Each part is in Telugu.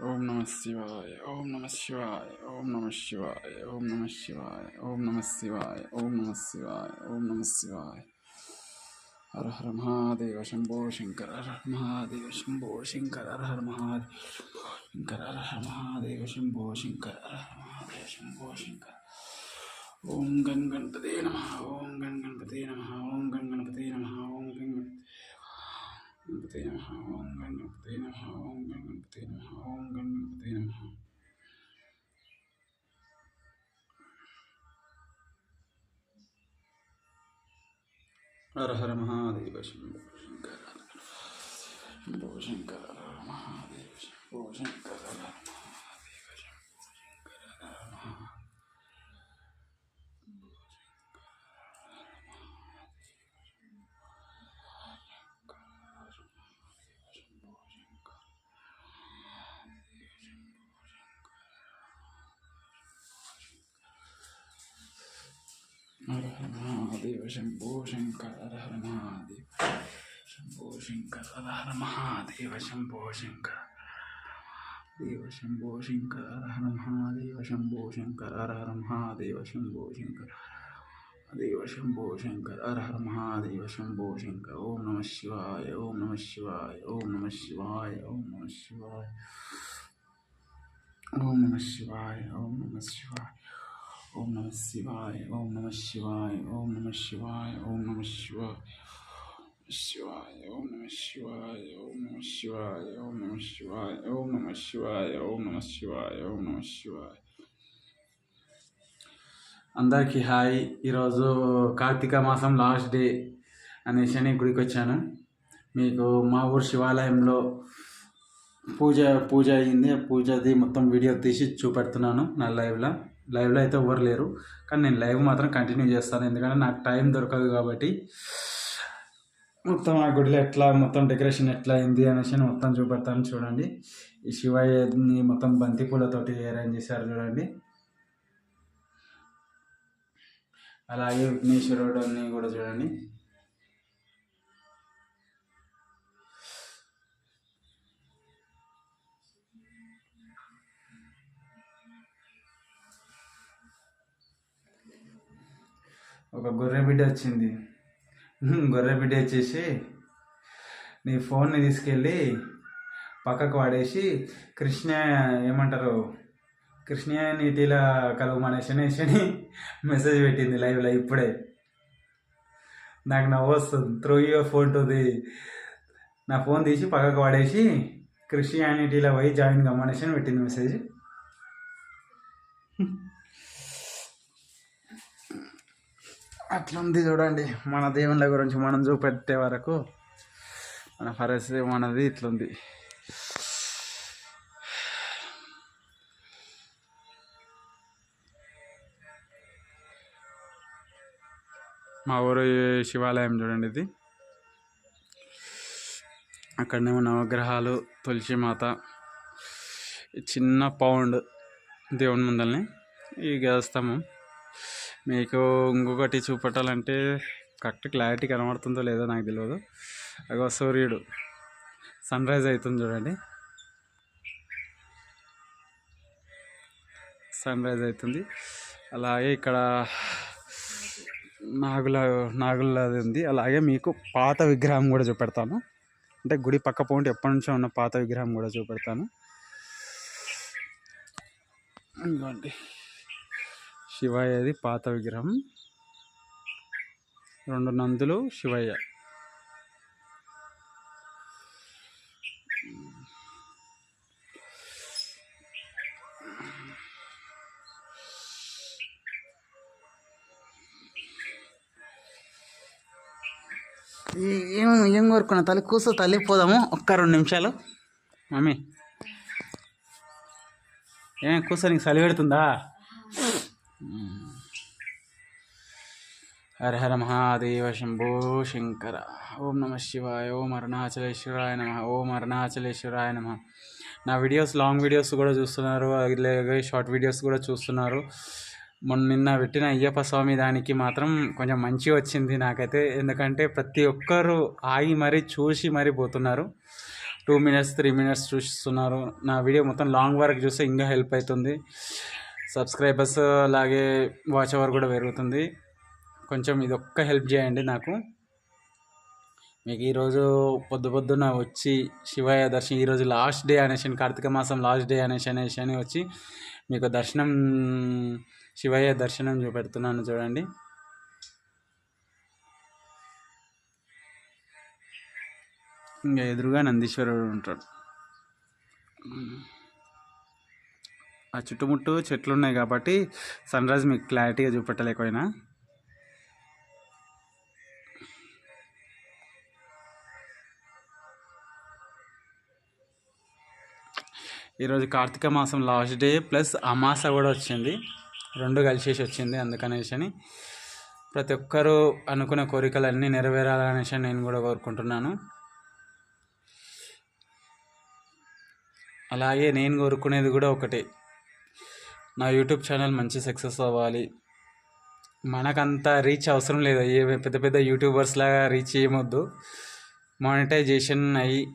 ஓம் நம சிவாய ஓம் நம சிவாய ஓம் நம சிவாய ஓம் நம சிவாய ஓம் நம சிவாய ஓம் நம சிவாய ஓம் நம சிவாய ஹர ஹர மகாதேவ சம்போ சங்கர் ஹர ஹர மகாதேவ சம்போ சங்கர் ஹர ஹர மகாதேவ சங்கர் ஹர ஹர மகாதேவ சம்போ சங்கர் ஹர ஹர மகாதேவ சம்போ சங்கர் ஓம் கண் கணபதே நம ஓம் கண் கணபதே நம ஓம் கண் கணபதே நம ஓம் ഹര ഹര മഹാദേവ ശംഭോ ശങ്കര ശംഭോ ശങ്കര മഹാദേവ ശംഭോ ശങ്കര دے شمب شنکر حرحر مہاد شمب شنکر ہر حر مہا دے شمب شکر دے شمب شنکر حرحر مہا دے شمب شنکر ہر حرم دے شو شنکر دے شمو شنکر حرحر مہا دے شمب شنکر او نم شم نم شم شم شو نم شم ش ఓం నమ శివాయ ఓం నమ శివాయ ఓం నమ శివాయ ఓం నమ శివాయ ఓం నమ శివాయ ఓం నమ శివాయ ఓం నమ శివాయ ఓం నమ శివాయ ఓం నమ శివాయ ఓం నమ శివాయ ఓం నమ శివాయ అందరికీ హాయ్ ఈరోజు కార్తీక మాసం లాస్ట్ డే అనేసి అని గుడికి వచ్చాను మీకు మా ఊరు శివాలయంలో పూజ పూజ అయ్యింది పూజది మొత్తం వీడియో తీసి చూపెడుతున్నాను నా లైవ్లో లైవ్లో అయితే ఎవరు లేరు. కానీ నేను లైవ్ మాత్రం కంటిన్యూ చేస్తాను. ఎందుకంటే నాకు టైం దొరకదు కాబట్టి మొత్తం ఆ గుడిలో ఎట్లా మొత్తం డెకరేషన్ ఎట్లా అయింది అనేసి నేను మొత్తం చూపెడతాను చూడండి. ఈ శివయ్యని మొత్తం బంతి పూలతోటి అరేంజ్ చేశారు చూడండి. అలాగే విఘ్నేశ్వరుడు అన్ని కూడా చూడండి. ఒక గొర్రె బిడ్డ వచ్చింది. గొర్రె బిడ్డ వచ్చేసి నీ ఫోన్ని తీసుకెళ్ళి పక్కకు వాడేసి కృష్ణ ఏమంటారు? కృష్ణ నీటిలా కలవమనేసి అనేసి మెసేజ్ పెట్టింది లైవ్లో ఇప్పుడే. నాకు నవ్వు వస్తుంది. Through your phone to the నా ఫోన్ తీసి పక్కకు వాడేసి క్రిస్టియానిటీలో పోయి జాయిన్ కమ్మనేసి అని పెట్టింది మెసేజ్ అట్లా ఉంది చూడండి. మన దేవుళ్ళ గురించి మనం చూపెట్టే వరకు మన పరిస్థితి మనది ఇట్లుంది. మా ఊరు శివాలయం చూడండి ఇది. అక్కడనే ఉన్న తులసి మాత ఈ చిన్న పౌండ్ దేవుని ముందల్ని ఈ గేస్తాము మీకు ఇంకొకటి చూపెట్టాలంటే కరెక్ట్ క్లారిటీ కనబడుతుందో లేదో నాకు తెలియదు అగో సూర్యుడు. సన్ రైజ్ అవుతుంది చూడండి. సన్ రైజ్ అవుతుంది. అలాగే ఇక్కడ నాగుల నాగులది ఉంది. అలాగే మీకు పాత విగ్రహం కూడా చూపెడతాను. అంటే గుడి పక్క పోంటి ఎప్పటి నుంచో ఉన్న పాత విగ్రహం కూడా చూపెడతాను. ఇదిగోండి. శివయ్యది పాత విగ్రహం. రెండు నందులు శివయ్య. ఏం ఏం కోరుకున్నా? తల్లి కూర్చో తల్లి పోదాము. ఒక్క రెండు నిమిషాలు. మమ్మీ. ఏం కూర్చో నీకు చలి పెడుతుందా? హర హర మహాదేవ శంభో శంకర. ఓం నమ శివాయ ఓం అరుణాచలేశ్వరాయ నమ ఓం అరుణాచలేశ్వరాయ నమ. నా వీడియోస్ లాంగ్ వీడియోస్ కూడా చూస్తున్నారు అలాగే షార్ట్ వీడియోస్ కూడా చూస్తున్నారు. మొన్న నిన్న పెట్టిన అయ్యప్ప స్వామి దానికి మాత్రం కొంచెం మంచి వచ్చింది నాకైతే. ఎందుకంటే ప్రతి ఒక్కరు ఆగి మరీ చూసి మరీ పోతున్నారు. Two two minutes three minutes చూస్తున్నారు. నా వీడియో మొత్తం లాంగ్ వరకు చూస్తే ఇంకా హెల్ప్ అవుతుంది. సబ్స్క్రైబర్స్ అలాగే వాచ్ అవర్ కూడా పెరుగుతుంది. కొంచెం ఇది ఒక్క హెల్ప్ చేయండి నాకు. మీకు ఈరోజు పొద్దు పొద్దున వచ్చి శివయ్య దర్శనం ఈరోజు లాస్ట్ డే అనేసి కార్తీక మాసం లాస్ట్ డే అనేసి అనేసి అని వచ్చి మీకు దర్శనం శివయ్య దర్శనం చూపెడుతున్నాను చూడండి. ఇంకా ఎదురుగా నందీశ్వరుడు ఉంటాడు. ఆ చుట్టుముట్టు చెట్లు ఉన్నాయి కాబట్టి సన్ రైజ్ మీకు క్లారిటీగా చూపెట్టలేకపోయినా. ఈరోజు కార్తీక మాసం లాస్ట్ డే ప్లస్ అమాస కూడా వచ్చింది. రెండు కలిసేసి వచ్చింది అందుకనేసి అని. ప్రతి ఒక్కరూ అనుకున్న కోరికలన్నీ నెరవేరాలనేసి నేను కూడా కోరుకుంటున్నాను. అలాగే నేను కోరుకునేది కూడా ఒకటే. నా యూట్యూబ్ ఛానల్ మంచి సక్సెస్ అవ్వాలి. మనకంత రీచ్ అవసరం లేదు. ఏ పెద్ద పెద్ద యూట్యూబర్స్ లాగా రీచ్ చేయమొద్దు. మానిటైజేషన్ అయ్యి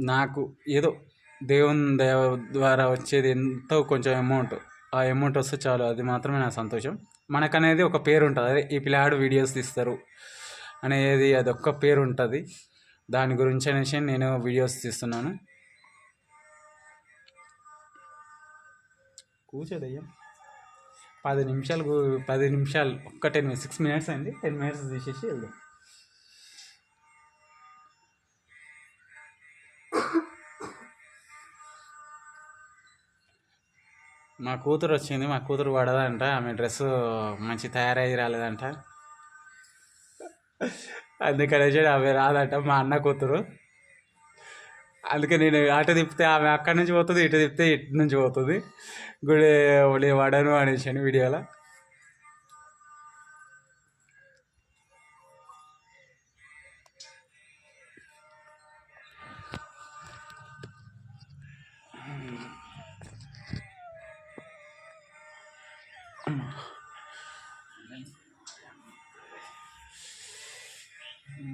నాకు ఏదో దేవుని దయ ద్వారా వచ్చేది ఎంతో కొంచెం అమౌంట్. ఆ అమౌంట్ వస్తే చాలు. అది మాత్రమే నా సంతోషం. మనకనేది ఒక పేరు ఉంటుంది అదే ఈ పిల్లాడు వీడియోస్ తీస్తారు అనేది అది ఒక్క పేరు ఉంటుంది దాని గురించి అనేసి నేను వీడియోస్ తీస్తున్నాను. కూర్చోదయ్యా. పది నిమిషాలు పది నిమిషాలు ఒక్క టెన్ సిక్స్ మినిట్స్ అండి టెన్ మినిట్స్ తీసేసి వెళ్దాం. మా కూతురు వచ్చింది. మా కూతురు పడదంట. ఆమె డ్రెస్ మంచి తయారయ్యి రాలేదంట. అందుకనే ఆమె రాదంట. మా అన్న కూతురు. అందుకే నేను అటు తిప్పితే ఆమె అక్కడి నుంచి పోతుంది ఇటు తిప్పితే ఇటు నుంచి పోతుంది గుడి ఒడి వాడను అనేసి అని వీడియోలో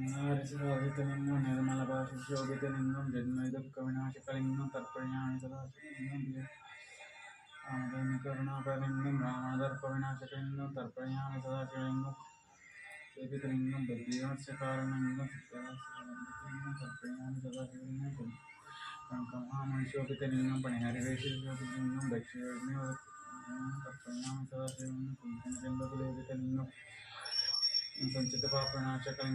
నారసిరాజితలింగం నిర్మల భాష శోభితలింగం జన్మ దుఃఖ ശോഭത്തിനിന്നും ജന്മയുദക്കവിനാശക്കളിന്നും തർപ്പണയാണ് കരുണാകരനിന്നും രാമദർപ്പവിനാശക്കളിന്നും തർപ്പണയാണ് സദാശിവനിന്നും ശോഭത്തിനിന്നും ബുദ്ധിമത്സ്യകാരണനിന്നും സദാശിവനും മനുഷ്യത്തിനിന്നും പണിഹാരവേശ്വരത്തിനിന്നും ദക്ഷിണ തർപ്പണയാണ് സദാശിവനിന്നും ജന്മത്തിലേക്ക് നിന്നും Entonces te va a poner a checar.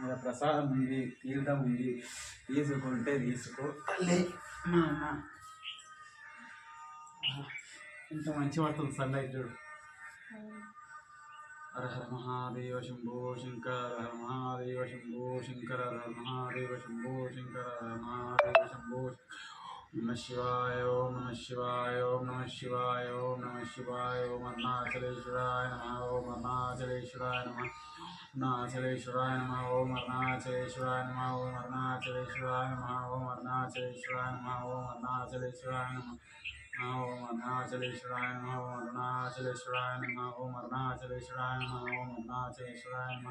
ఇలా ప్రసాదం ఉంది తీర్థం ఉంది తీసుకుంటే తీసుకో. తల్లి మా అమ్మ. ఇంత మంచి పడుతుంది సన్లైట్ చూడు. హర మహాదేవ శంభో శంకర హర మహాదేవ శంభో శంకర హర మహాదేవ శంభో శంకర హర మహాదేవ శంభో నమ శివాయ ఓం నమ శివాయ ఓం నమ శివాయ ఓం నమ శివాయ ఓం అరుణాచలేశ్వరాయ నమ ఓం అరుణాచలేశ్వరాయ నమ అరుణాచలేశ్వరాయ నమ ఓం అరుణాచలేశ్వరాయ నమ ఓం అరుణాచలేశ్వరాయ నమ ఓం అరుణాచలేశ్వరాయ నమ ఓం అరుణాచలేశ్వరాయ నమ ఓం అరుణాచలేశ్వరాయ నమ ఓం అరుణాచలేశ్వరాయ నమ ఓం అరుణాచలేశ్వరాయ నమ ఓం అరుణాచలేశ్వరాయ నమ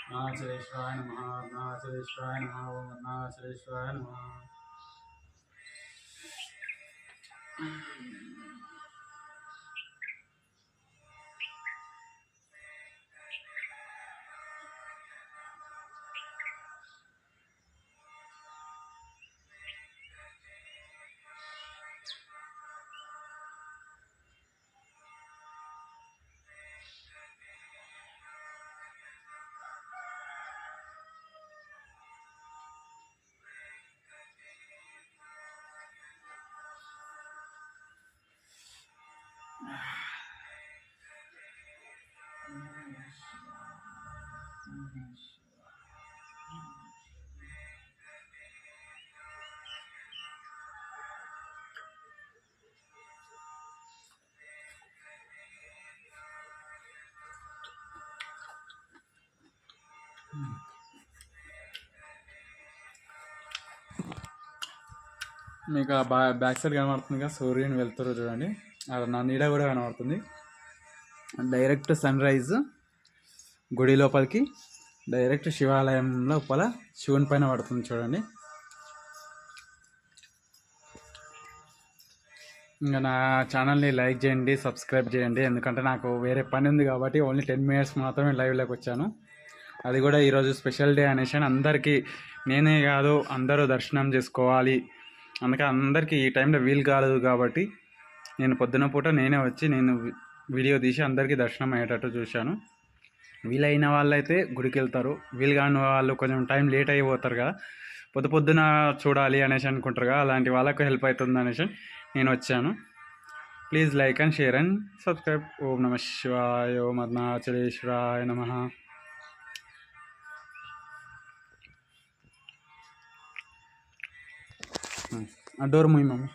అరుణాచలేశ్వరాయ నమ అరుణాచలేశ్వరాయ నమ ఓం అరుణాచలేశ్వరాయ నమ Mm-hmm. మీకు ఆ బా బ్యాక్ సైడ్ కనబడుతుంది కదా సూర్యుని వెళ్తారు చూడండి. అక్కడ నా నీడ కూడా కనబడుతుంది. డైరెక్ట్ సన్ రైజ్ గుడి లోపలికి. డైరెక్ట్ శివాలయం లోపల శివుని పైన పడుతుంది చూడండి. ఇంకా నా ఛానల్ని లైక్ చేయండి సబ్స్క్రైబ్ చేయండి. ఎందుకంటే నాకు వేరే పని ఉంది కాబట్టి ఓన్లీ టెన్ మినిట్స్ మాత్రమే లైవ్లోకి వచ్చాను. అది కూడా ఈరోజు స్పెషల్ డే అనేసి అని అందరికీ నేనే కాదు అందరూ దర్శనం చేసుకోవాలి. అందుకే అందరికీ ఈ టైంలో వీలు కాలేదు కాబట్టి నేను పొద్దున పూట నేనే వచ్చి నేను వీడియో తీసి అందరికీ దర్శనం అయ్యేటట్టు చూశాను. వీలైన వాళ్ళైతే గుడికి వెళ్తారు వీలు కాని వాళ్ళు కొంచెం టైం లేట్ అయిపోతారు కదా. పొద్దు పొద్దున చూడాలి అనేసి అనుకుంటారు కదా. అలాంటి వాళ్ళకు హెల్ప్ అవుతుంది అనేసి నేను వచ్చాను. Please like and share and subscribe. ఓం నమ శివాయ ఓం అరుణాచలేశ్వరాయ నమ. ఆ డోర్ మూయి మమ్మీ